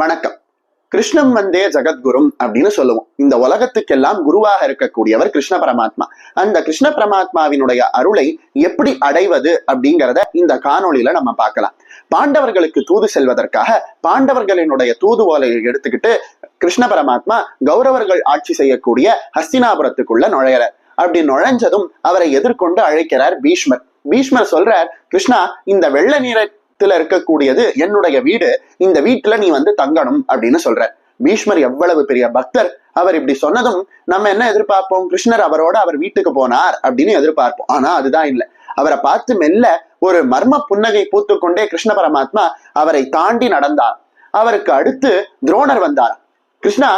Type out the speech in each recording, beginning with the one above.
வணக்கம். கிருஷ்ணம் வந்தே ஜெகத்குரும் அப்படின்னு சொல்லுவோம். இந்த உலகத்துக்கெல்லாம் குருவாக இருக்கக்கூடியவர் கிருஷ்ண பரமாத்மா. அந்த கிருஷ்ண பரமாத்மாவினுடைய அருளை எப்படி அடைவது அப்படிங்கிறத இந்த காணொளியில நம்ம பார்க்கலாம். பாண்டவர்களுக்கு தூது செல்வதற்காக பாண்டவர்களினுடைய தூது ஓலையை எடுத்துக்கிட்டு கிருஷ்ண பரமாத்மா கௌரவர்கள் ஆட்சி செய்யக்கூடிய ஹஸ்தினாபுரத்துக்குள்ள நுழையிறார். அப்படி நுழைஞ்சதும் அவரை எதிர்கொண்டு அழைக்கிறார் பீஷ்மர். பீஷ்மர் சொல்றார் கிருஷ்ணா இந்த வெள்ள நீரை நீரத்துல இருக்கக்கூடியது என்னுடைய வீடு இந்த வீட்டுல நீ வந்து தங்கணும் அப்படின்னு சொல்ற. பீஷ்மர் எவ்வளவு பெரிய பக்தர். அவர் இப்படி சொன்னதும் நம்ம என்ன எதிர்பார்ப்போம்? கிருஷ்ணர் அவரோட அவர் வீட்டுக்கு போனார் அப்படின்னு எதிர்பார்ப்போம். ஆனா அதுதான் இல்லை. அவரை பார்த்து மெல்ல ஒரு மர்ம புன்னகை பூத்துக்கொண்டே கிருஷ்ண பரமாத்மா அவரை தாண்டி நடந்தார். அவருக்கு அடுத்து துரோணர் வந்தார். கிருஷ்ணா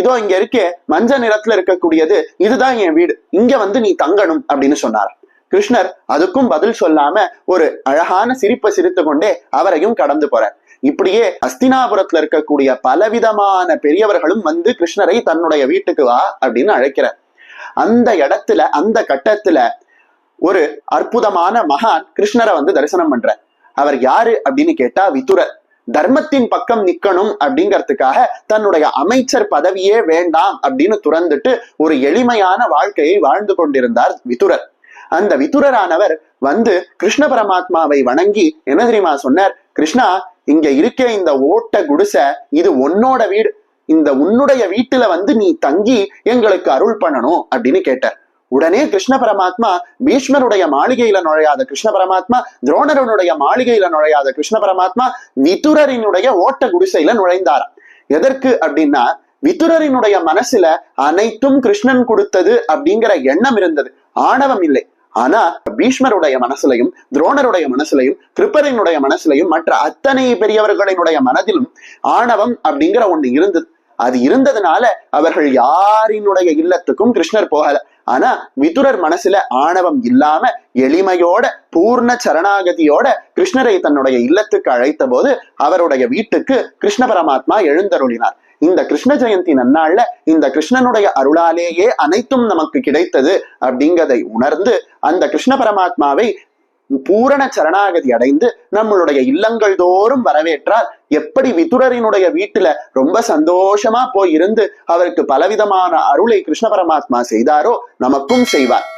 இதோ இங்க இருக்கே மஞ்சள் நிறத்துல இருக்கக்கூடியது இதுதான் என் வீடு. இங்க வந்து நீ தங்கணும் அப்படின்னு சொன்னார். கிருஷ்ணர் அதுக்கும் பதில் சொல்லாம ஒரு அழகான சிரிப்பை சிரித்து கொண்டே அவரையும் கடந்து போறார். இப்படியே அஸ்தினாபுரத்துல இருக்கக்கூடிய பலவிதமான பெரியவர்களும் வந்து கிருஷ்ணரை தன்னுடைய வீட்டுக்கு வா அப்படின்னு அழைக்கிறார். அந்த இடத்துல அந்த கட்டத்துல ஒரு அற்புதமான மகான் கிருஷ்ணரை வந்து தரிசனம் பண்றார். அவர் யாரு அப்படின்னு கேட்டா விதுரர். தர்மத்தின் பக்கம் நிக்கணும் அப்படிங்கிறதுக்காக தன்னுடைய அமைச்சர் பதவியே வேண்டாம் அப்படின்னு துறந்துட்டு ஒரு எளிமையான வாழ்க்கையை வாழ்ந்து கொண்டிருந்தார் விதுரர். அந்த விதுரரானவர் வந்து கிருஷ்ண பரமாத்மாவை வணங்கி என்ன தெரியுமா சொன்னார்? கிருஷ்ணா இங்க இருக்க இந்த ஓட்ட குடிசை இது உன்னோட வீடு. இந்த உன்னுடைய வீட்டுல வந்து நீ தங்கி எங்களுக்கு அருள் பண்ணணும் அப்படின்னு கேட்டார். உடனே கிருஷ்ண பரமாத்மா பீஷ்மருடைய மாளிகையில நுழையாத கிருஷ்ண பரமாத்மா துரோணருடைய மாளிகையில நுழையாத கிருஷ்ண பரமாத்மா விதுரரினுடைய ஓட்ட குடிசையில நுழைந்தாராம். எதற்கு அப்படின்னா விதுரரினுடைய மனசுல அனைத்தும் கிருஷ்ணன் கொடுத்தது அப்படிங்கிற எண்ணம் இருந்தது. ஆணவம் இல்லை. ஆனா பீஷ்மருடைய மனசுலையும் துரோணருடைய மனசுலையும் கிருப்பரனுடைய மனசுலையும் மற்ற அத்தனை பெரியவர்களினுடைய மனதிலும் ஆணவம் அப்படிங்கிற ஒண்ணு இருந்தது. அது இருந்ததுனால அவர்கள் யாரினுடைய இல்லத்துக்கும் கிருஷ்ணர் போகல. ஆனா விதுரர் மனசுல ஆணவம் இல்லாம எளிமையோட பூர்ண சரணாகதியோட கிருஷ்ணரை தன்னுடைய இல்லத்துக்கு அழைத்த போது அவருடைய வீட்டுக்கு கிருஷ்ண பரமாத்மா எழுந்தருளினார். இந்த கிருஷ்ண ஜெயந்தி நன்னாள்ல இந்த கிருஷ்ணனுடைய அருளாலேயே அனைத்தும் நமக்கு கிடைத்தது அப்படிங்கிறதை உணர்ந்து அந்த கிருஷ்ண பரமாத்மாவை பூரண சரணாகதி அடைந்து நம்மளுடைய இல்லங்கள் தோறும் வரவேற்றால் எப்படி விதுரரினுடைய வீட்டுல ரொம்ப சந்தோஷமா போய் இருந்து அவருக்கு பலவிதமான அருளை கிருஷ்ண பரமாத்மா செய்தாரோ நமக்கும் செய்வார்.